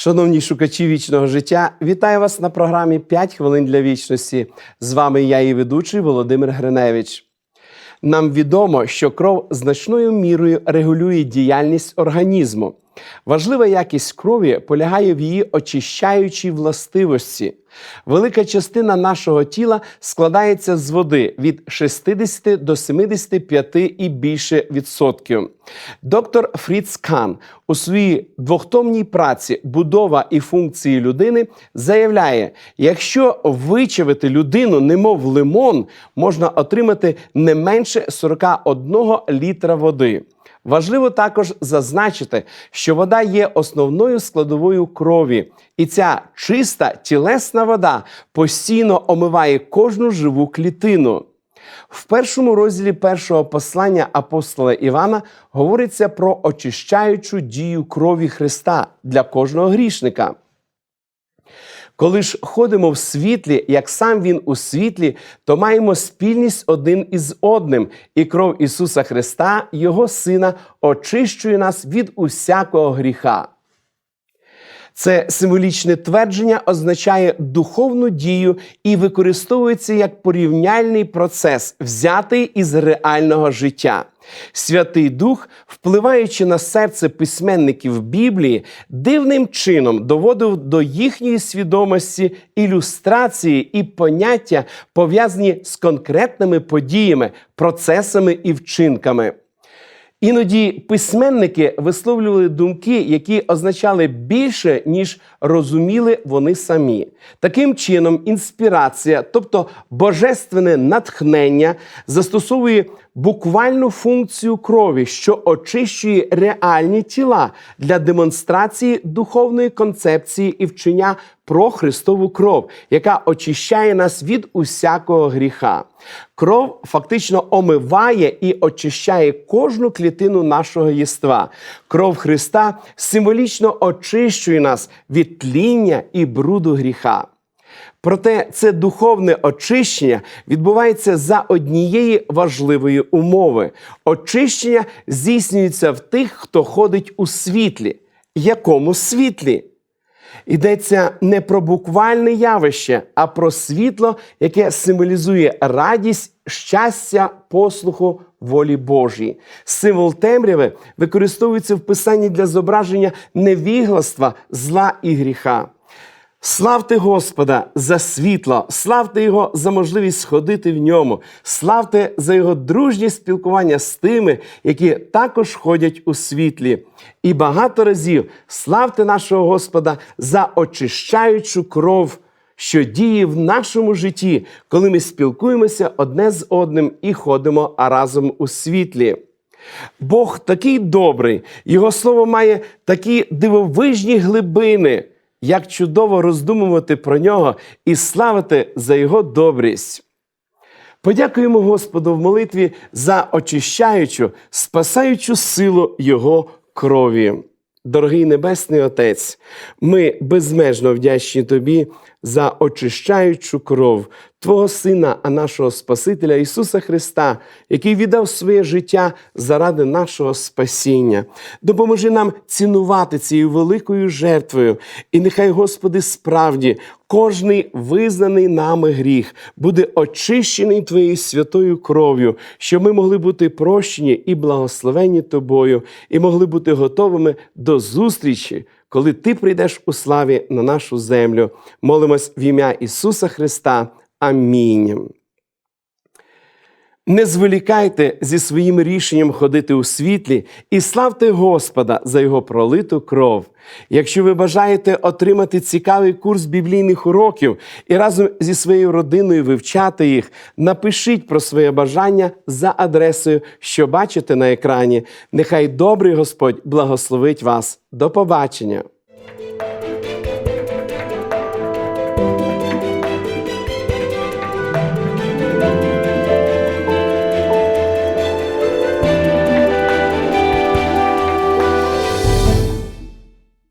Шановні шукачі вічного життя, вітаю вас на програмі «5 хвилин для вічності. З вами я, і ведучий Володимир Гриневич. Нам відомо, що кров значною мірою регулює діяльність організму. Важлива якість крові полягає в її очищаючій властивості. Велика частина нашого тіла складається з води від 60 до 75 і більше відсотків. Доктор Фріц Кан у своїй двохтомній праці Будова і функції людини заявляє: якщо вичавити людину, немов лимон, можна отримати не менше 41 літра води. Важливо також зазначити, що вода є основною складовою крові, і ця чиста тілесна вода постійно омиває кожну живу клітину. В першому розділі першого послання апостола Івана говориться про очищаючу дію крові Христа для кожного грішника. Коли ж ходимо в світлі, як сам Він у світлі, то маємо спільність один із одним, і кров Ісуса Христа, Його Сина, очищує нас від усякого гріха. Це символічне твердження означає духовну дію і використовується як порівняльний процес, взятий із реального життя. Святий Дух, впливаючи на серце письменників Біблії, дивним чином доводив до їхньої свідомості ілюстрації і поняття, пов'язані з конкретними подіями, процесами і вчинками. Іноді письменники висловлювали думки, які означали більше, ніж розуміли вони самі. Таким чином, інспірація, тобто божественне натхнення, застосовує буквальну функцію крові, що очищує реальні тіла для демонстрації духовної концепції і вчення про Христову кров, яка очищає нас від усякого гріха. Кров фактично омиває і очищає кожну клітину нашого єства. Кров Христа символічно очищує нас від тління і бруду гріха. Проте це духовне очищення відбувається за однієї важливої умови. Очищення здійснюється в тих, хто ходить у світлі. Якому світлі? Йдеться не про буквальне явище, а про світло, яке символізує радість, щастя, послуху волі Божій. Символ темряви використовується в писанні для зображення невігластва, зла і гріха. Славте Господа за світло, славте Його за можливість сходити в ньому, славте за Його дружнє спілкування з тими, які також ходять у світлі. І багато разів славте нашого Господа за очищаючу кров, що діє в нашому житті, коли ми спілкуємося одне з одним і ходимо разом у світлі. Бог такий добрий, Його слово має такі дивовижні глибини як чудово роздумувати про нього і славити за його добрість. Подякуємо Господу в молитві за очищаючу, спасаючу силу Його крові. Дорогий Небесний Отець, ми безмежно вдячні Тобі за очищаючу кров Твого Сина, а нашого Спасителя Ісуса Христа, який віддав своє життя заради нашого спасіння. Допоможи нам цінувати цією великою жертвою. І нехай, Господи, справді кожний визнаний нами гріх буде очищений Твоєю святою кров'ю, щоб ми могли бути прощені і благословені Тобою, і могли бути готовими до зустрічі коли ти прийдеш у славі на нашу землю. Молимось в ім'я Ісуса Христа. Амінь. Не зволікайте зі своїм рішенням ходити у світлі і славте Господа за Його пролиту кров. Якщо ви бажаєте отримати цікавий курс біблійних уроків і разом зі своєю родиною вивчати їх, напишіть про своє бажання за адресою, що бачите на екрані. Нехай добрий Господь благословить вас. До побачення!